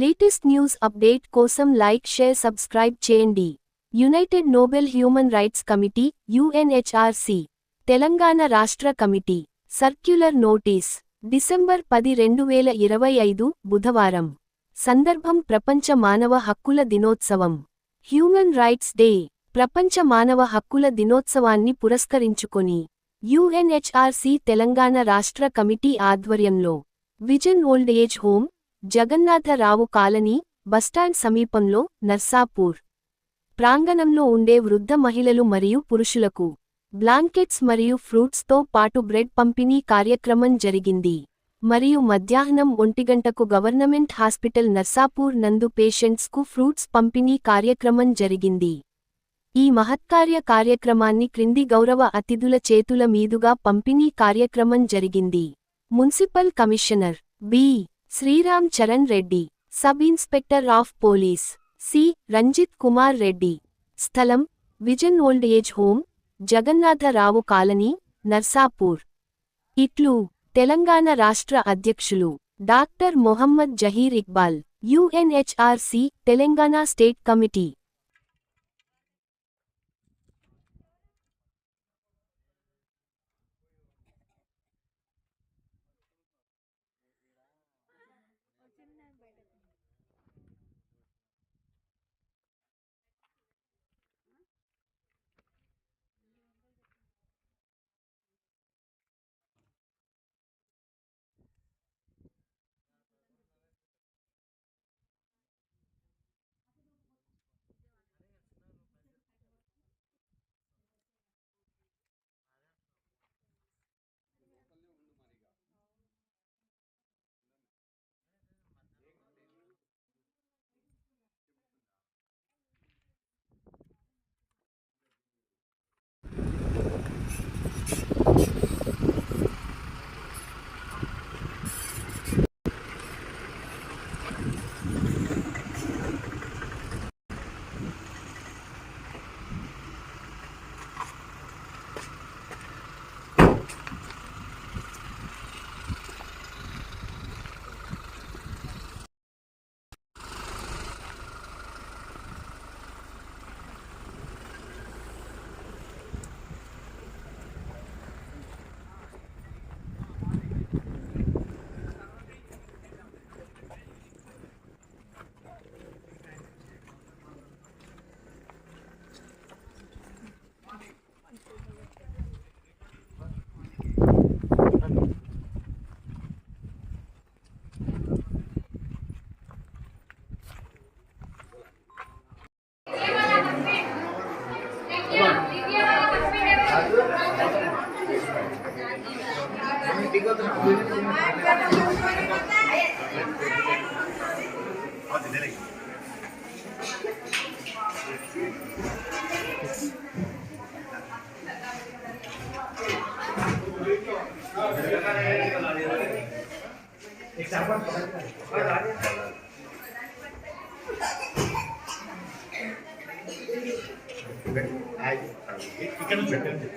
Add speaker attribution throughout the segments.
Speaker 1: Latest news update కోసం like share subscribe చేయండి. United noble human rights committee UNHRC Telangana రాష్ట్ర committee circular notice December పది రెండు వేల ఇరవై ఐదు బుధవారం. సందర్భం ప్రపంచ మానవ హక్కుల దినోత్సవం. హ్యూమన్ రైట్స్ డే ప్రపంచ మానవ హక్కుల దినోత్సవాన్ని పురస్కరించుకొని యుఎన్హెచ్ఆర్సి తెలంగాణ రాష్ట్ర కమిటీ ఆధ్వర్యంలో. Vision old age home Jagannatharao colony bus stand సమీపంలో నర్సాపూర్ ప్రాంగణంలో ఉండే వృద్ధ మహిళలు మరియు పురుషులకు బ్లాంకెట్స్ మరియు ఫ్రూట్స్తో పాటు బ్రెడ్ పంపిణీ కార్యక్రమం జరిగింది. మరియు మధ్యాహ్నం ఒంటిగంటకు గవర్నమెంట్ హాస్పిటల్ నర్సాపూర్ నందు పేషెంట్స్కు ఫ్రూట్స్ పంపిణీ కార్యక్రమం జరిగింది. ఈ మహత్కార్య కార్యక్రమాన్ని క్రింది గౌరవ అతిథుల చేతుల మీదుగా పంపిణీ కార్యక్రమం జరిగింది. Municipal commissioner B. Sriram Charan Reddy sub inspector of police C. Ranjith Kumar Reddy. స్థలం vision old age home Jagannatharao colony Narsapur. ఇట్లు తెలంగాణ రాష్ట్ర అధ్యక్షులు doctor Mohammed Zaheer Iqbal UNHRC Telangana state committee.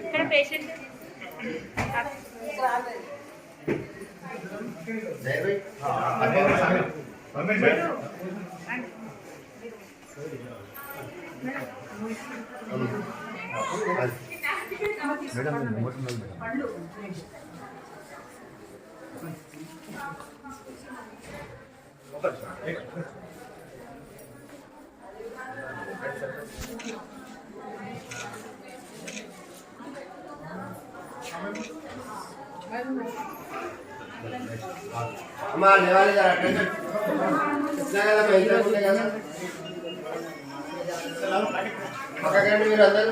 Speaker 2: ఇక్కడ పేషెంట్ మేడం
Speaker 3: అమ్మా లేవాలి జరా attend ఇట్లా కదా మా ఇంట్లో ఉండే కదా పక్కకండి మీరు అందరూ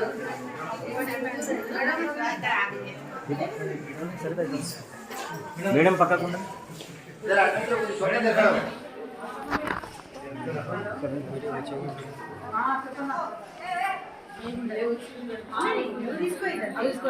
Speaker 4: మేడం పక్కకుండా
Speaker 3: జరా అటెండ్ కొంచెం చోటే జరగడం నెక్స్ట్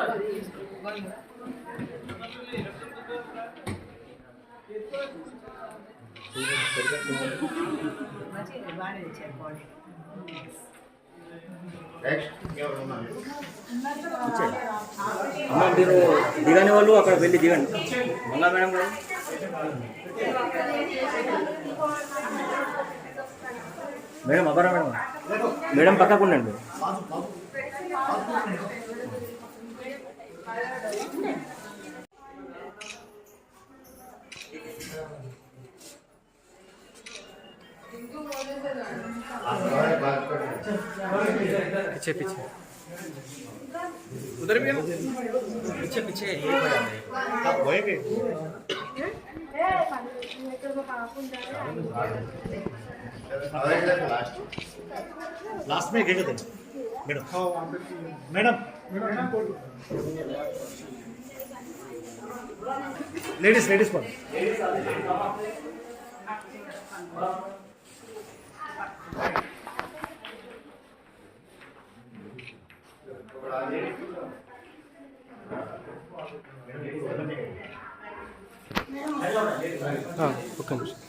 Speaker 4: అమ్మ మీరు దిగని వాళ్ళు అక్కడ వెళ్ళి దిగండి మంగా మేడం గారు మేడం. అబరా మేడం మేడం పక్కకుండండి
Speaker 5: पीछे पीछे। उधर भी पीछे पीछे, ये आप गए भी
Speaker 6: लास्ट में गिर मैडम। मैडम। लेडीज़ लेडीज़ पर।
Speaker 5: Thank you. 啊，不可能。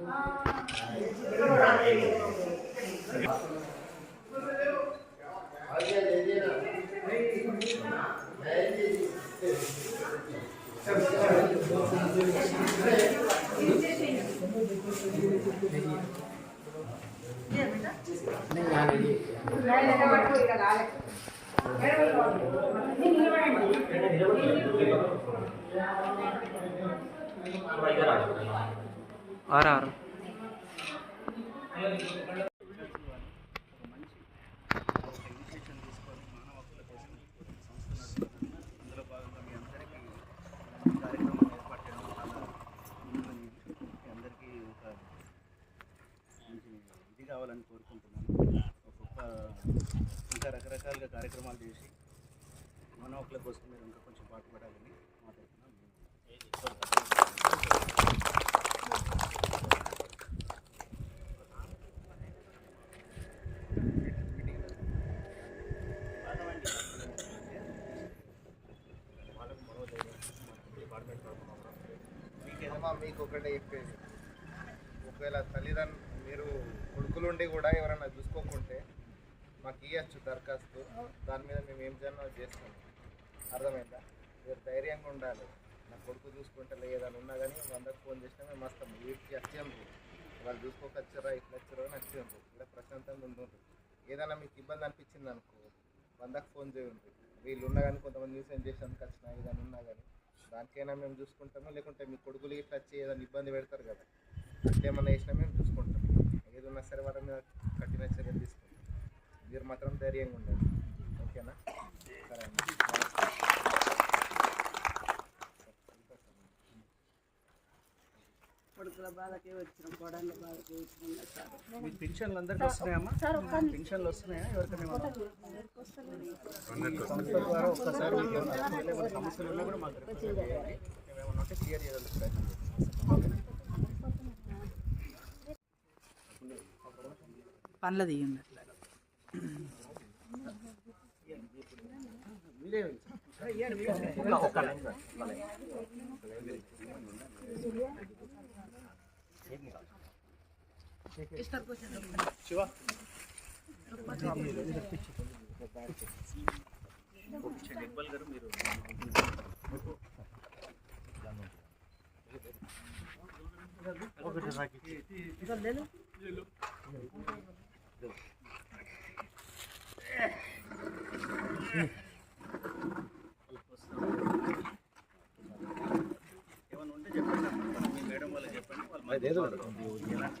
Speaker 6: అందులో ఆర్ఆర్. మీ అందరికీ ఒక మంచి ఇది కావాలని కోరుకుంటున్నాను ఒక్కొక్క ఇంకా రకరకాలుగా కార్యక్రమాలు చేసి మన ఒకళ్ళ కోసం మీరు ఇంకా కొంచెం పాటుపడాలని
Speaker 3: ఒకటే చెప్పేది. ఒకవేళ తల్లిదండ్రులు మీరు కొడుకులుండి కూడా ఎవరైనా చూసుకోకుంటే మాకు ఇవ్వచ్చు దరఖాస్తు. దాని మీద మేము ఏం చేయాలో చేస్తాం. అర్థమైందా? మీరు ధైర్యంగా ఉండాలి. నా కొడుకు చూసుకుంటే ఏదైనా ఉన్నా కానీ అందరికి ఫోన్ చేసినా మేము వస్తాం. వీటికి వచ్చేందు వాళ్ళు చూసుకోకొచ్చారా ఇట్లా వచ్చారో అని వచ్చేందుకు ఇక్కడ ప్రశాంతంగా ఉండుండ్రు. ఏదైనా మీకు ఇబ్బంది అనిపించింది అనుకో వందకు ఫోన్ చేయండి. వీళ్ళు ఉన్నా కానీ కొంతమంది న్యూస్ ఏం చేసేందుకు వచ్చినా ఏదైనా ఉన్నా కానీ దానికైనా మేము చూసుకుంటాము? లేకుంటే మీ కొడుకులు ఇట్లా వచ్చి ఏదైనా ఇబ్బంది పెడతారు కదా? అంటే ఏమన్నా వేసినా మేము చూసుకుంటాం. ఏదైనా సరే వాళ్ళ మీద కఠిన చర్యలు తీసుకుంటాం. మీరు మాత్రం ధైర్యంగా ఉండండి. ఓకేనా? సరే అండి.
Speaker 7: కొడుకుల బాధకే వచ్చినాం కోడళ్ళ బాధకే వచ్చినాం. సార్
Speaker 6: మీకు పెన్షన్లు అందరికీ వస్తున్నాయమ్మా పెన్షన్లు వస్తున్నాయా? ఎవరికైనా సంస్థ ద్వారా ఒక్కసారి సమస్యలు ఉన్నా కూడా మాకు ఏమైనా ఉంటే క్లియర్ చేయడానికి ప్రయత్నం
Speaker 7: పండ్ల తీయండి.
Speaker 6: ఇక్బాల్ గారు మీరు ఏమైనా ఉంటే చెప్పండి. మేడం వాళ్ళకి చెప్పండి. వాళ్ళు మాకు ఎలాంటి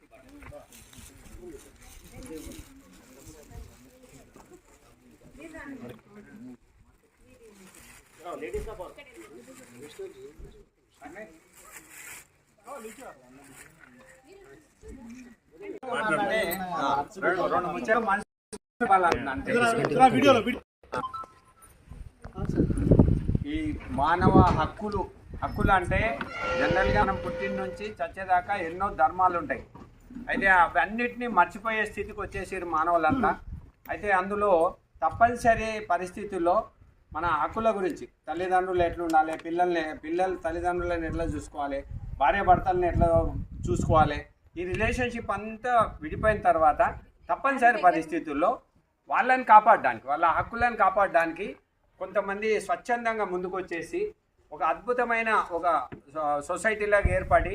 Speaker 8: ఈ మానవ హక్కులు హక్కులు అంటే జనరల్గా మనం పుట్టిన నుంచి చచ్చేదాకా ఎన్నో ధర్మాలు ఉంటాయి. అయితే అవన్నిటినీ మర్చిపోయే స్థితికి వచ్చేసారు మానవులంతా. అయితే అందులో తప్పనిసరి పరిస్థితుల్లో మన హక్కుల గురించి తల్లిదండ్రులు ఎట్లా ఉండాలి పిల్లల్ని పిల్లలు తల్లిదండ్రులను ఎట్లా చూసుకోవాలి భార్య భర్తలను ఎట్లా చూసుకోవాలి ఈ రిలేషన్షిప్ అంతా విడిపోయిన తర్వాత తప్పనిసరి పరిస్థితుల్లో వాళ్ళని కాపాడడానికి వాళ్ళ హక్కులను కాపాడడానికి కొంతమంది స్వచ్ఛందంగా ముందుకు వచ్చేసి ఒక అద్భుతమైన ఒక సొసైటీలాగా ఏర్పడి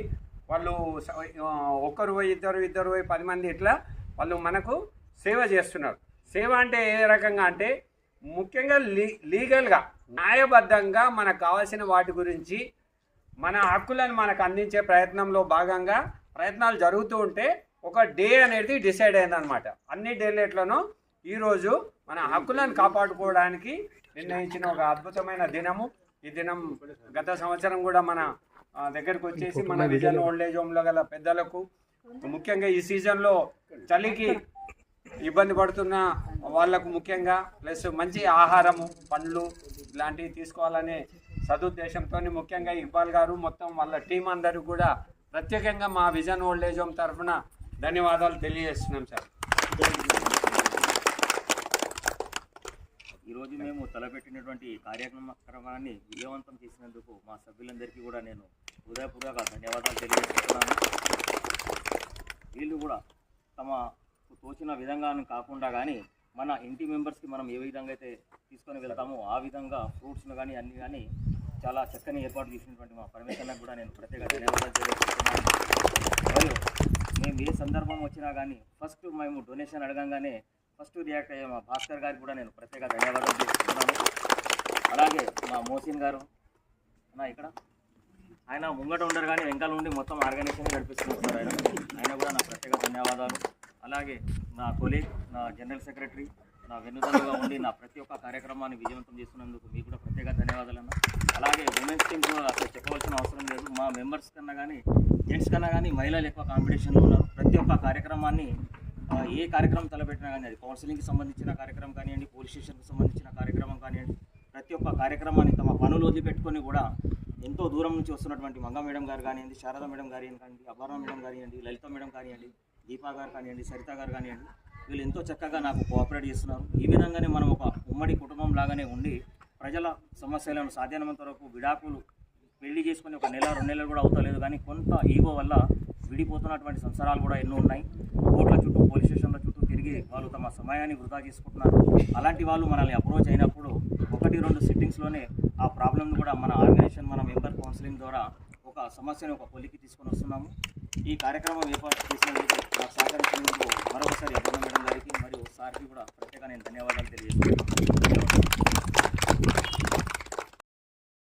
Speaker 8: వాళ్ళు ఒక్కరు పోయి ఇద్దరు ఇద్దరు పోయి పది మంది ఇట్లా వాళ్ళు మనకు సేవ చేస్తున్నారు. సేవ అంటే ఏ రకంగా అంటే ముఖ్యంగా లీ లీగల్గా న్యాయబద్ధంగా మనకు కావాల్సిన వాటి గురించి మన హక్కులను మనకు అందించే ప్రయత్నంలో భాగంగా ప్రయత్నాలు జరుగుతూ ఉంటే ఒక డే అనేది డిసైడ్ అయిందనమాట అన్ని డేలెట్లను ఈరోజు మన హక్కులను కాపాడుకోవడానికి నిర్ణయించిన ఒక అద్భుతమైన దినము. ఈ దినం గత సంవత్సరం కూడా మన దగ్గరకు వచ్చేసి మన విజన్ ఓల్డ్ ఏజ్ హోమ్లో గల పెద్దలకు ముఖ్యంగా ఈ సీజన్లో చలికి ఇబ్బంది పడుతున్న వాళ్ళకు ముఖ్యంగా ప్లస్ మంచి ఆహారము పండ్లు ఇలాంటివి తీసుకోవాలనే సదుద్దేశంతో ముఖ్యంగా ఇక్బాల్ గారు మొత్తం వాళ్ళ టీం అందరూ కూడా ప్రత్యేకంగా మా విజన్ ఓల్డ్ హోమ్ తరఫున ధన్యవాదాలు తెలియజేస్తున్నాం సార్.
Speaker 4: ఈరోజు మేము తలపెట్టినటువంటి కార్యక్రమాన్ని విజయవంతం చేసినందుకు మా సభ్యులందరికీ కూడా నేను హృదయపూర్వక ధన్యవాదాలు తెలియజేస్తున్నాను. వీళ్ళు కూడా తమ తోచిన విధంగా కాకుండా కానీ మన ఇంటి మెంబర్స్కి మనం ఏ విధంగా అయితే తీసుకొని వెళ్తామో ఆ విధంగా ఫ్రూట్స్ను కానీ అన్ని కానీ చాలా చక్కని ఏర్పాటు చేసినటువంటి మా పరమేశ్వరకు కూడా నేను ప్రత్యేక ధన్యవాదాలు తెలియజేస్తున్నాను. మరియు మేము ఏ సందర్భం వచ్చినా కానీ ఫస్ట్ మేము డొనేషన్ అడగంగానే ఫస్ట్ రియాక్ట్ అయ్యే మా భాస్కర్ గారికి కూడా నేను ప్రత్యేక ధన్యవాదాలు తెలుపుతున్నాను అలాగే మా మోసిన్ గారు అన్న ఇక్కడ? ఆయన ముంగట ఉండరు కానీ వెంకాల ఉండి మొత్తం ఆర్గనైజేషన్ నడిపిస్తున్నారు సార్ ఆయన. ఆయన కూడా నా ప్రత్యేక ధన్యవాదాలు. అలాగే నా కొలీగ్ నా జనరల్ సెక్రటరీ నా వెన్నుదన్నుగా ఉండి నా ప్రతి ఒక్క కార్యక్రమాన్ని విజయవంతం చేస్తున్నందుకు మీకు కూడా ప్రత్యేక ధన్యవాదాలు అన్న అలాగే ఉమెన్స్ టీమ్ కూడా అసలు చెప్పవలసిన అవసరం లేదు. మా మెంబర్స్ కన్నా కానీ జెంట్స్ కన్నా కానీ మహిళలు ఎక్కువ కాంపిటీషన్లో ఉన్నారు. ప్రతి ఒక్క కార్యక్రమాన్ని ఏ కార్యక్రమం తలపెట్టినా కానీ అది కౌన్సిలింగ్కి సంబంధించిన కార్యక్రమం కానివ్వండి పోలీస్ స్టేషన్కి సంబంధించిన కార్యక్రమం కానివ్వండి ప్రతి ఒక్క కార్యక్రమాన్ని తమ పనులు వదిలిపెట్టుకొని కూడా ఎంతో దూరం నుంచి వస్తున్నటువంటి మంగ మేడం గారు కానివ్వండి శారదా మేడం గారు కానివ్వండి అపర్ణ మేడం కానివ్వండి లలిత మేడం కానివ్వండి దీపా గారు కానివ్వండి సరిత గారు కానివ్వండి వీళ్ళు ఎంతో చక్కగా నాకు కోఆపరేట్ చేస్తున్నారు. ఈ విధంగానే మనం ఒక ఉమ్మడి కుటుంబం లాగానే ఉండి ప్రజల సమస్యలను సాధ్యమైనంత వరకు విడాకులు పెళ్ళి చేసుకుని ఒక నెల రెండు నెలలు కూడా అవుతలేదు. కానీ కొంత ఈగో వల్ల విడిపోతున్నటువంటి సంసారాలు కూడా ఎన్నో ఉన్నాయి. కోర్టుల చుట్టూ పోలీస్ స్టేషన్ల చుట్టూ తిరిగి వాళ్ళు తమ సమయాన్ని వృధా చేసుకుంటున్నారు. అలాంటి వాళ్ళు మనల్ని అప్రోచ్ అయినప్పుడు ఒకటి రెండు సిట్టింగ్స్లోనే ఆ ప్రాబ్లమ్ని కూడా మన ఆర్గనైజేషన్ మన మెంబర్ కౌన్సిలింగ్ ద్వారా ఒక సమస్యను ఒక పొలికి తీసుకొని వస్తున్నాము. ఈ కార్యక్రమం ఏర్పాటు చేసినందుకు నాకు సహకరించినందుకు మరొకసారి అభినందన మేడం గారికి మరియు సార్కి కూడా ప్రత్యేక నేను ధన్యవాదాలు తెలియజేస్తున్నాను.